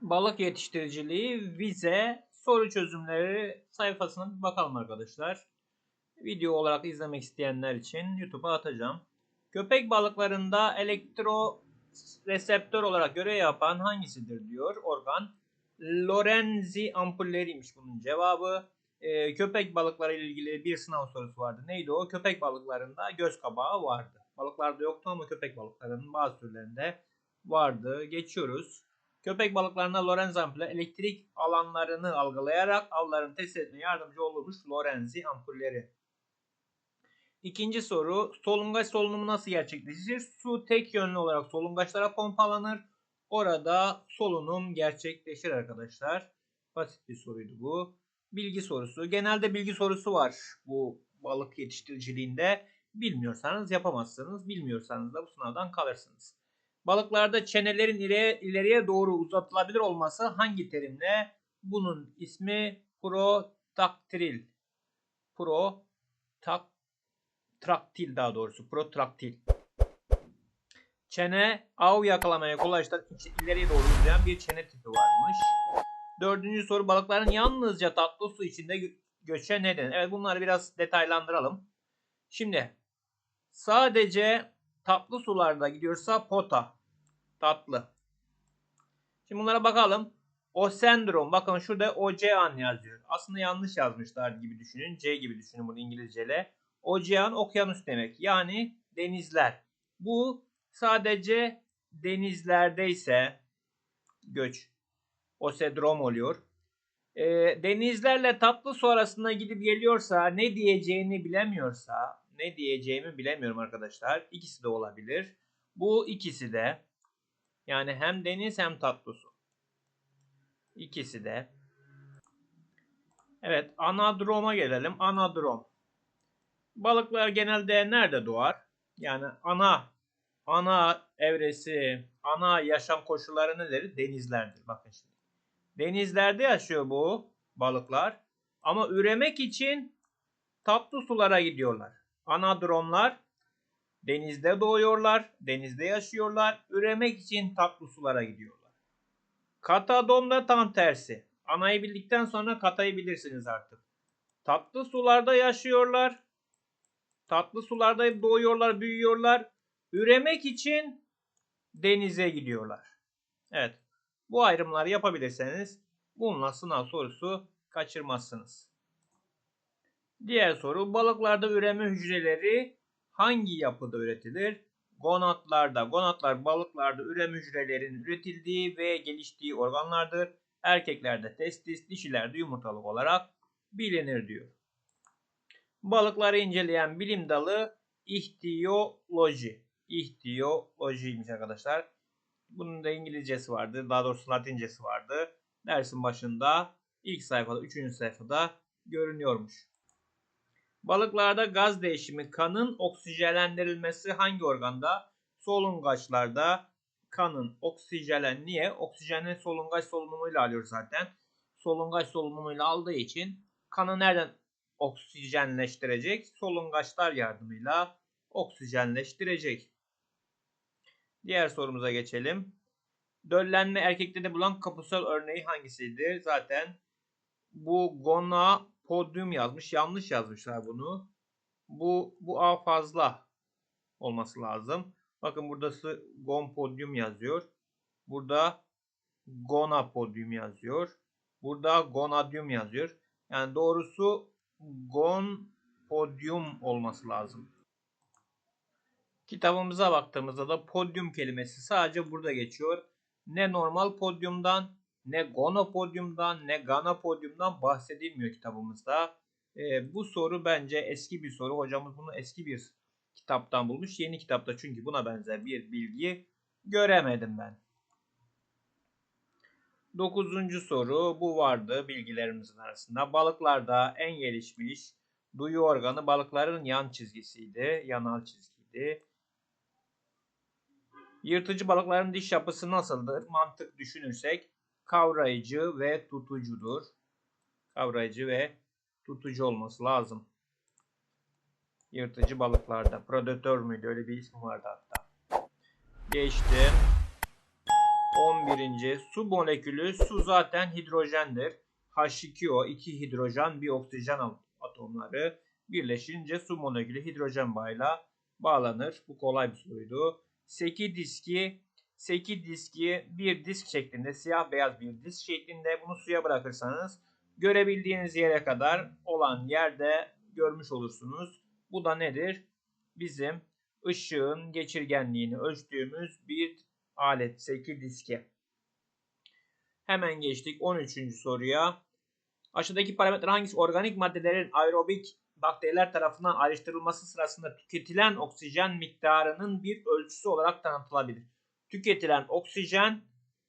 Balık yetiştiriciliği, vize, soru çözümleri sayfasına bir bakalım arkadaşlar. Video olarak izlemek isteyenler için YouTube'a atacağım. Köpek balıklarında elektro reseptör olarak görev yapan hangisidir diyor organ. Lorenzi ampulleriymiş bunun cevabı. Ee, köpek balıkları ile ilgili bir sınav sorusu vardı. Neydi o? Köpek balıklarında göz kabağı vardı. Balıklarda yoktu ama köpek balıklarının bazı türlerinde vardı. Geçiyoruz. Köpek balıklarına Lorenz ampuller elektrik alanlarını algılayarak avlarını test etmeye yardımcı olurmuş Lorenzi ampulleri. İkinci soru solungaç solunumu nasıl gerçekleşir? Su tek yönlü olarak solungaçlara pompalanır. Orada solunum gerçekleşir arkadaşlar. Basit bir soruydu bu. Bilgi sorusu. Genelde bilgi sorusu var bu balık yetiştiriciliğinde. Bilmiyorsanız yapamazsınız. Bilmiyorsanız da bu sınavdan kalırsınız. Balıklarda çenelerin ileriye, ileriye doğru uzatılabilir olması hangi terimle? Bunun ismi protraktil. Protraktil daha doğrusu. Protraktil. Çene av yakalamaya kolaylaştıran ileriye doğru uzayan bir çene tipi varmış. Dördüncü soru balıkların yalnızca tatlı su içinde gö- göçe neden? Evet bunları biraz detaylandıralım. Şimdi sadece tatlı sularda gidiyorsa pota tatlı. Şimdi bunlara bakalım. O sendrom bakın şurada ocean yazıyor. Aslında yanlış yazmışlar gibi düşünün. C gibi düşünün bunu İngilizceyle. Ocean okyanus demek. Yani denizler. Bu sadece denizlerdeyse göç osedrom oluyor. Ee, denizlerle tatlı su arasında gidip geliyorsa ne diyeceğini bilemiyorsa ne diyeceğimi bilemiyorum arkadaşlar. İkisi de olabilir. Bu ikisi de yani hem deniz hem tatlı su. İkisi de. Evet anadroma gelelim. Anadrom. Balıklar genelde nerede doğar? Yani ana ana evresi, ana yaşam koşulları nedir? Denizlerdir. Bakın şimdi. Denizlerde yaşıyor bu balıklar. Ama üremek için tatlı sulara gidiyorlar. Anadromlar denizde doğuyorlar, denizde yaşıyorlar. Üremek için tatlı sulara gidiyorlar. Katadom da tam tersi. Anayı bildikten sonra katayı bilirsiniz artık. Tatlı sularda yaşıyorlar. Tatlı sularda doğuyorlar, büyüyorlar. Üremek için denize gidiyorlar. Evet. Bu ayrımları yapabilirseniz bununla sınav sorusu kaçırmazsınız. Diğer soru balıklarda üreme hücreleri hangi yapıda üretilir? Gonatlarda. Gonatlar balıklarda üreme hücrelerinin üretildiği ve geliştiği organlardır. Erkeklerde testis, dişilerde yumurtalık olarak bilinir diyor. Balıkları inceleyen bilim dalı ihtiyoloji. İhtiyolojiymiş arkadaşlar. Bunun da İngilizcesi vardı. Daha doğrusu Latincesi vardı. Dersin başında ilk sayfada, üçüncü sayfada görünüyormuş. Balıklarda gaz değişimi kanın oksijenlendirilmesi hangi organda? Solungaçlarda kanın oksijelen niye? Oksijeni solungaç solunumuyla alıyor zaten. Solungaç solunumuyla aldığı için kanı nereden oksijenleştirecek? Solungaçlar yardımıyla oksijenleştirecek. Diğer sorumuza geçelim. Döllenme erkeklerde bulan kapısal örneği hangisidir? Zaten bu gona podyum yazmış. Yanlış yazmışlar bunu. Bu bu A fazla olması lazım. Bakın buradası gon podyum yazıyor. Burada gona podyum yazıyor. Burada gonadyum yazıyor. Yani doğrusu gon podyum olması lazım. Kitabımıza baktığımızda da podyum kelimesi sadece burada geçiyor. Ne normal podyumdan, ne gonopodyumdan, ne ganopodyumdan bahsedilmiyor kitabımızda. Ee, bu soru bence eski bir soru. Hocamız bunu eski bir kitaptan bulmuş. Yeni kitapta çünkü buna benzer bir bilgi göremedim ben. Dokuzuncu soru bu vardı bilgilerimizin arasında. Balıklarda en gelişmiş duyu organı balıkların yan çizgisiydi, yanal çizgiydi. Yırtıcı balıkların diş yapısı nasıldır? Mantık düşünürsek kavrayıcı ve tutucudur. Kavrayıcı ve tutucu olması lazım. Yırtıcı balıklarda. Predatör müydü? Öyle bir ismi vardı hatta. Geçtim. 11. Su molekülü su zaten hidrojendir. H2O 2 hidrojen bir oksijen atomları birleşince su molekülü hidrojen bağıyla bağlanır. Bu kolay bir soruydu. 8 diski 8 diski bir disk şeklinde siyah beyaz bir disk şeklinde bunu suya bırakırsanız görebildiğiniz yere kadar olan yerde görmüş olursunuz. Bu da nedir? Bizim ışığın geçirgenliğini ölçtüğümüz bir alet 8 diski. Hemen geçtik 13. soruya. Aşağıdaki parametre hangisi organik maddelerin aerobik bakteriler tarafından ayrıştırılması sırasında tüketilen oksijen miktarının bir ölçüsü olarak tanıtılabilir? Tüketilen oksijen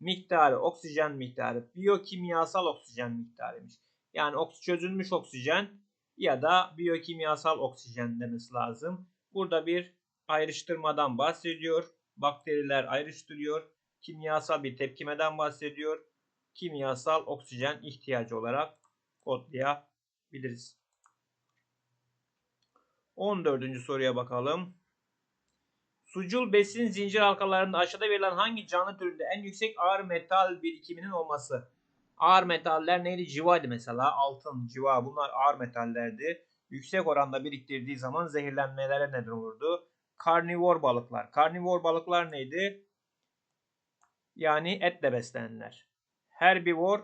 miktarı, oksijen miktarı, biyokimyasal oksijen miktarıymış. Yani çözülmüş oksijen ya da biyokimyasal oksijen demesi lazım. Burada bir ayrıştırmadan bahsediyor. Bakteriler ayrıştırıyor. Kimyasal bir tepkimeden bahsediyor. Kimyasal oksijen ihtiyacı olarak kodlayabiliriz. 14. soruya bakalım. Sucul besin zincir halkalarında aşağıda verilen hangi canlı türünde en yüksek ağır metal birikiminin olması? Ağır metaller neydi? Civaydı mesela. Altın, civa bunlar ağır metallerdi. Yüksek oranda biriktirdiği zaman zehirlenmelere neden olurdu. Karnivor balıklar. Karnivor balıklar neydi? Yani etle beslenenler. Herbivor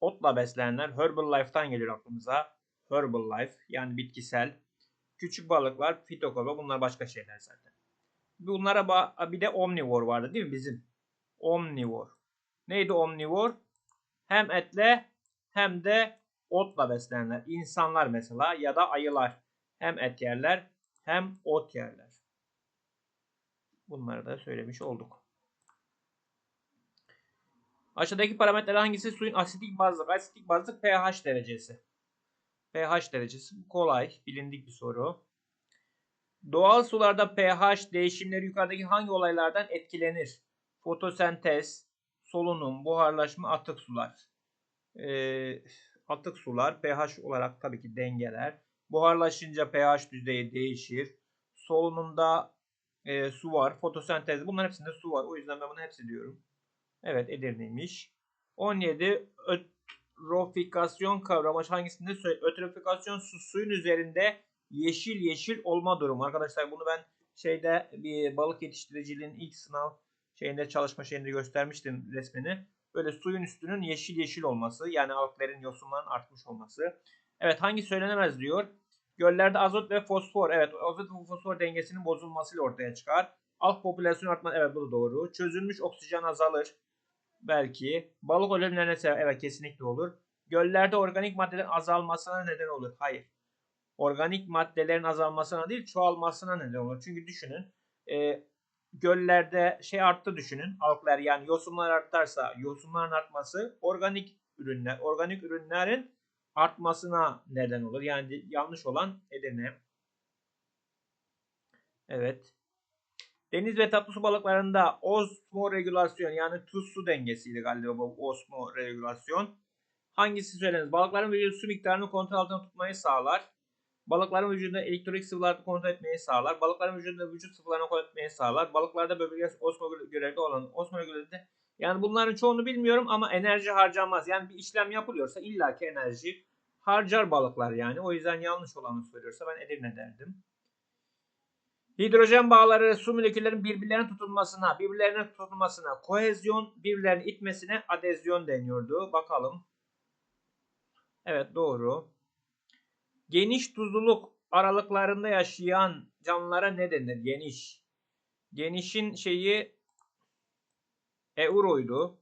otla beslenenler. Herbal Life'tan geliyor aklımıza. Herbal Life yani bitkisel. Küçük balıklar fitokova bunlar başka şeyler zaten. Bunlara bir de omnivor vardı değil mi bizim? Omnivor. Neydi omnivor? Hem etle hem de otla beslenenler. İnsanlar mesela ya da ayılar. Hem et yerler hem ot yerler. Bunları da söylemiş olduk. Aşağıdaki parametreler hangisi? Suyun asitik bazlık. Asitik bazlık pH derecesi. pH derecesi kolay. Bilindik bir soru. Doğal sularda pH değişimleri yukarıdaki hangi olaylardan etkilenir? Fotosentez, solunum, buharlaşma, atık sular. Ee, atık sular pH olarak tabii ki dengeler. Buharlaşınca pH düzeyi değişir. Solunumda e, su var. Fotosentez bunların hepsinde su var. O yüzden ben bunu hepsi diyorum. Evet Edirne'ymiş. 17 ötrofikasyon kavramı hangisinde? Ötrofikasyon su, suyun üzerinde yeşil yeşil olma durumu. Arkadaşlar bunu ben şeyde bir balık yetiştiriciliğin ilk sınav şeyinde çalışma şeyinde göstermiştim resmini. Böyle suyun üstünün yeşil yeşil olması yani alglerin yosunların artmış olması. Evet hangi söylenemez diyor. Göllerde azot ve fosfor. Evet azot ve fosfor dengesinin bozulmasıyla ortaya çıkar. Alg popülasyon artma. Evet bu da doğru. Çözülmüş oksijen azalır. Belki. Balık ölümlerine sebep. Evet kesinlikle olur. Göllerde organik maddelerin azalmasına neden olur. Hayır. Organik maddelerin azalmasına değil çoğalmasına neden olur. Çünkü düşünün. E, göllerde şey arttı düşünün. Algler yani yosunlar artarsa yosunların artması organik ürünler. Organik ürünlerin artmasına neden olur. Yani yanlış olan Edirne. Evet. Deniz ve tatlı su balıklarında osmoregülasyon yani tuz su dengesiydi galiba bu osmoregülasyon. Hangisi söylenir? Balıkların vücudu su miktarını kontrol altında tutmayı sağlar. Balıkların vücudunda elektrik sıvılarını kontrol etmeyi sağlar. Balıkların vücudunda vücut sıvılarını kontrol etmeyi sağlar. Balıklarda böbrek osmogörevde olan osmogörevde yani bunların çoğunu bilmiyorum ama enerji harcanmaz. Yani bir işlem yapılıyorsa illaki enerji harcar balıklar yani. O yüzden yanlış olanı söylüyorsa ben Edirne derdim. Hidrojen bağları su moleküllerin birbirlerine tutulmasına, birbirlerine tutulmasına, kohezyon, birbirlerini itmesine adezyon deniyordu. Bakalım. Evet doğru. Geniş tuzluluk aralıklarında yaşayan canlılara ne denir? Geniş. Genişin şeyi euroydu.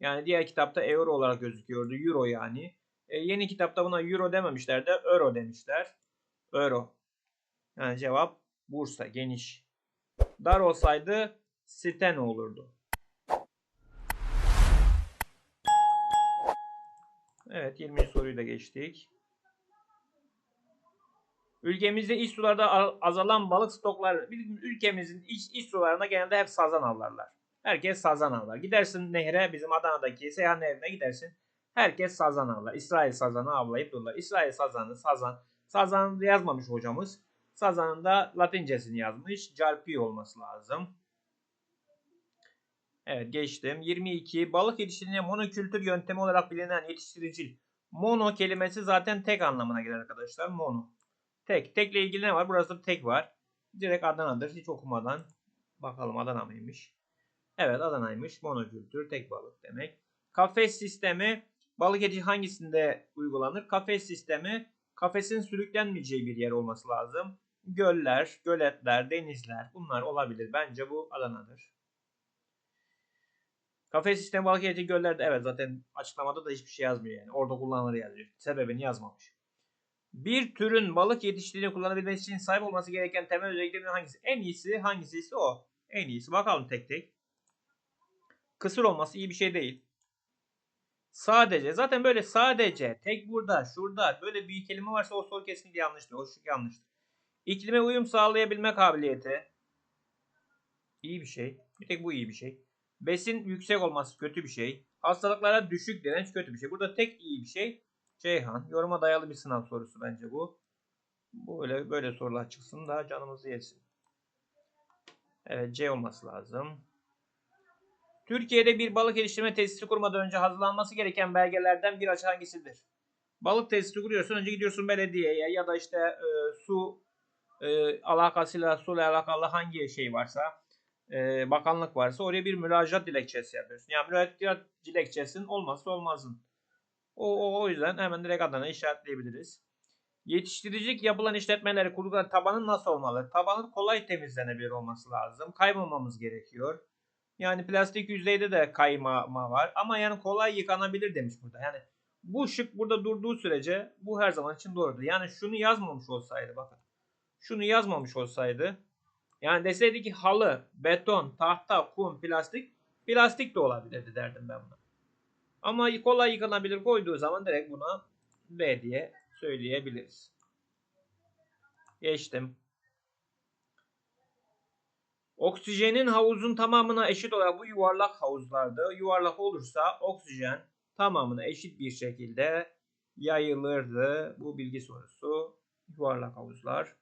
Yani diğer kitapta euro olarak gözüküyordu. Euro yani. E, yeni kitapta buna euro dememişler de euro demişler. Euro. Yani cevap Bursa geniş. Dar olsaydı siten olurdu. Evet 20. soruyu da geçtik. Ülkemizde iç sularda azalan balık stokları, bizim ülkemizin iç, iç sularında genelde hep sazan avlarlar. Herkes sazan avlar. Gidersin nehre, bizim Adana'daki Seyhan Nehri'ne gidersin. Herkes sazan avlar. İsrail sazanı avlayıp dururlar. İsrail sazanı, sazan. Sazan yazmamış hocamız. Sazanın da latincesini yazmış. Carpi olması lazım. Evet geçtim. 22. Balık yetiştirme monokültür yöntemi olarak bilinen yetiştiricil. Mono kelimesi zaten tek anlamına gelir arkadaşlar. Mono. Tek. Tekle ilgili ne var? Burası da tek var. Direkt Adana'dır. Hiç okumadan. Bakalım Adana mıymış? Evet Adana'ymış. Monokültür tek balık demek. Kafes sistemi balık eti hangisinde uygulanır? Kafes sistemi kafesin sürüklenmeyeceği bir yer olması lazım. Göller, göletler, denizler bunlar olabilir. Bence bu Adana'dır. Kafes sistemi balık eti göllerde evet zaten açıklamada da hiçbir şey yazmıyor yani. Orada kullanılır yazıyor. Sebebini yazmamış. Bir türün balık yetiştiğini kullanabilmesi için sahip olması gereken temel özelliklerin hangisi? En iyisi hangisi ise o. En iyisi. Bakalım tek tek. Kısır olması iyi bir şey değil. Sadece. Zaten böyle sadece. Tek burada. Şurada. Böyle bir kelime varsa o soru kesinlikle yanlıştır. O şık yanlıştır. İklime uyum sağlayabilme kabiliyeti. İyi bir şey. Bir tek bu iyi bir şey. Besin yüksek olması kötü bir şey. Hastalıklara düşük direnç kötü bir şey. Burada tek iyi bir şey. Ceyhan. Yoruma dayalı bir sınav sorusu bence bu. Böyle böyle sorular çıksın da canımızı yesin. Evet C olması lazım. Türkiye'de bir balık geliştirme tesisi kurmadan önce hazırlanması gereken belgelerden bir açı hangisidir? Balık tesisi kuruyorsun. Önce gidiyorsun belediyeye ya da işte e, su e, alakasıyla suyla alakalı hangi şey varsa e, bakanlık varsa oraya bir müracaat dilekçesi yapıyorsun. Yani müracaat dilekçesinin olmazsa olmazın. O, o, o yüzden hemen direkt adına işaretleyebiliriz. Yetiştiricilik yapılan işletmeleri kurgular tabanı nasıl olmalı? Tabanın kolay temizlenebilir olması lazım. Kaymamamız gerekiyor. Yani plastik yüzeyde de kaymama var. Ama yani kolay yıkanabilir demiş burada. Yani bu şık burada durduğu sürece bu her zaman için doğrudur. Yani şunu yazmamış olsaydı bakın. Şunu yazmamış olsaydı. Yani deseydi ki halı, beton, tahta, kum, plastik. Plastik de olabilirdi derdim ben buna. Ama kolay yıkanabilir koyduğu zaman direkt buna B diye söyleyebiliriz. Geçtim. Oksijenin havuzun tamamına eşit olarak bu yuvarlak havuzlarda yuvarlak olursa oksijen tamamına eşit bir şekilde yayılırdı. Bu bilgi sorusu yuvarlak havuzlar.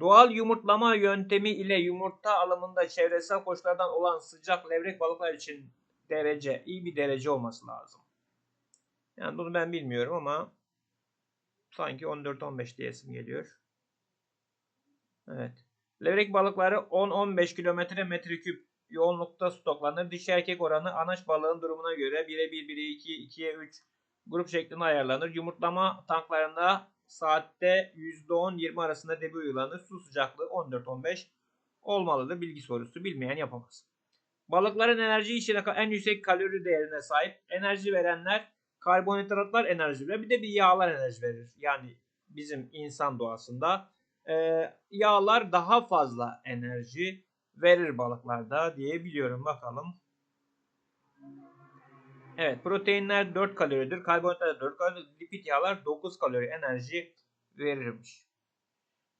Doğal yumurtlama yöntemi ile yumurta alımında çevresel koşullardan olan sıcak levrek balıklar için derece, iyi bir derece olması lazım. Yani bunu ben bilmiyorum ama sanki 14-15 diyesim geliyor. Evet. Levrek balıkları 10-15 kilometre metreküp yoğunlukta stoklanır. Dişi erkek oranı anaç balığın durumuna göre 1'e 1, 1'e 2, 2'ye 3 grup şeklinde ayarlanır. Yumurtlama tanklarında saatte %10-20 arasında debi uygulanır. Su sıcaklığı 14-15 olmalıdır. Bilgi sorusu bilmeyen yapamaz. Balıkların enerji içine en yüksek kalori değerine sahip. Enerji verenler karbonhidratlar enerji verir. Bir de bir yağlar enerji verir. Yani bizim insan doğasında e, yağlar daha fazla enerji verir balıklarda diye biliyorum. Bakalım. Evet proteinler 4 kaloridir. Karbonhidratlar 4 kalori. Lipid yağlar 9 kalori enerji verirmiş.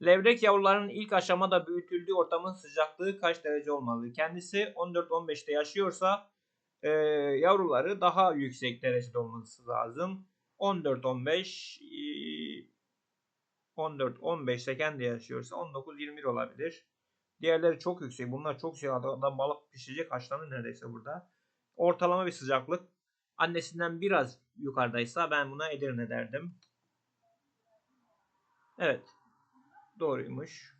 Levrek yavrularının ilk aşamada büyütüldüğü ortamın sıcaklığı kaç derece olmalı? Kendisi 14-15'te yaşıyorsa e, yavruları daha yüksek derecede olması lazım. 14-15 14-15'te kendi yaşıyorsa 19-21 olabilir. Diğerleri çok yüksek. Bunlar çok yüksek. Adam balık pişecek haşlanır neredeyse burada. Ortalama bir sıcaklık. Annesinden biraz yukarıdaysa ben buna Edirne derdim. Evet. Doğruymuş.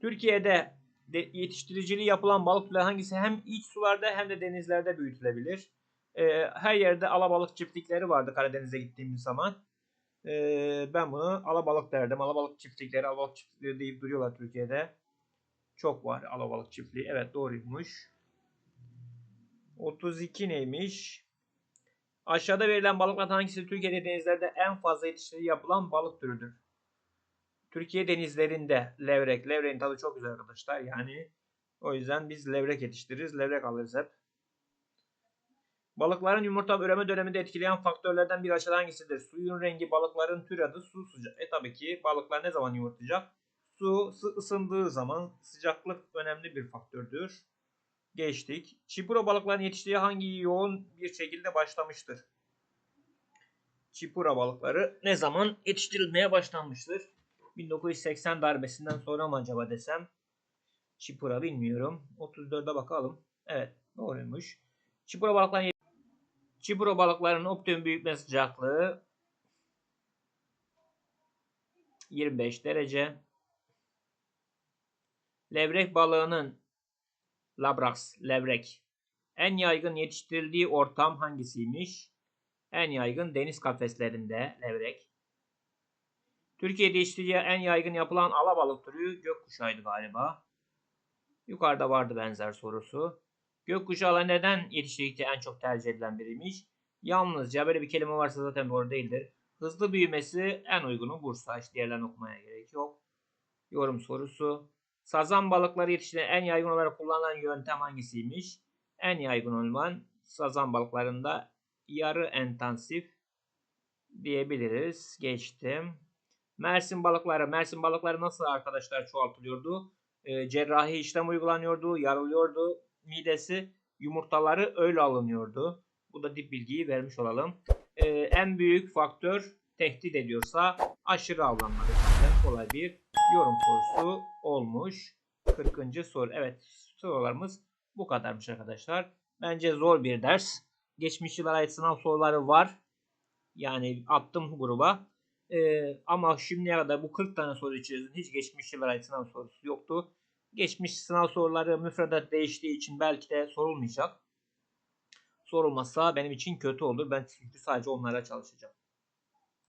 Türkiye'de de yetiştiriciliği yapılan balık türleri hangisi hem iç sularda hem de denizlerde büyütülebilir. Ee, her yerde alabalık çiftlikleri vardı Karadeniz'e gittiğimiz zaman. Ee, ben bunu alabalık derdim. Alabalık çiftlikleri, alabalık çiftlikleri deyip duruyorlar Türkiye'de. Çok var alabalık çiftliği. Evet doğruymuş. 32 neymiş? Aşağıda verilen balıklardan hangisi Türkiye'de denizlerde en fazla yetiştiriliği yapılan balık türüdür? Türkiye denizlerinde levrek. Levreğin tadı çok güzel arkadaşlar. Yani o yüzden biz levrek yetiştiririz. Levrek alırız hep. Balıkların yumurta üreme döneminde etkileyen faktörlerden bir aşağıda hangisidir? Suyun rengi, balıkların tür adı, su sıcak. E tabii ki balıklar ne zaman yumurtlayacak? Su ısındığı zaman sıcaklık önemli bir faktördür. Geçtik. Çipura balıkların yetiştiği hangi yoğun bir şekilde başlamıştır? Çipura balıkları ne zaman yetiştirilmeye başlanmıştır? 1980 darbesinden sonra mı acaba desem? Çipura bilmiyorum. 34'e bakalım. Evet doğruymuş. Çipura balıkların Çipura balıklarının optimum büyütme sıcaklığı 25 derece. Levrek balığının Labrax, levrek. En yaygın yetiştirildiği ortam hangisiymiş? En yaygın deniz kafeslerinde levrek. Türkiye'de yetiştiriciye en yaygın yapılan alabalık türü gökkuşağıydı galiba. Yukarıda vardı benzer sorusu. Gökkuşağı neden yetiştirdikçe en çok tercih edilen biriymiş? Yalnızca böyle bir kelime varsa zaten doğru değildir. Hızlı büyümesi en uygunu Bursa. Hiç diğerlerini okumaya gerek yok. Yorum sorusu. Sazan balıkları yetiştiren en yaygın olarak kullanılan yöntem hangisiymiş? En yaygın olan sazan balıklarında yarı intensif diyebiliriz. Geçtim. Mersin balıkları. Mersin balıkları nasıl arkadaşlar çoğaltılıyordu? E, cerrahi işlem uygulanıyordu, yarılıyordu midesi. Yumurtaları öyle alınıyordu. Bu da dip bilgiyi vermiş olalım. E, en büyük faktör tehdit ediyorsa aşırı. Zaten kolay bir yorum sorusu olmuş. 40. soru. Evet sorularımız bu kadarmış arkadaşlar. Bence zor bir ders. Geçmiş yıllara ait sınav soruları var. Yani attım gruba. Ee, ama şimdiye kadar bu 40 tane soru içerisinde hiç geçmiş yıllara ait sınav sorusu yoktu. Geçmiş sınav soruları müfredat değiştiği için belki de sorulmayacak. Sorulmazsa benim için kötü olur. Ben çünkü sadece onlara çalışacağım.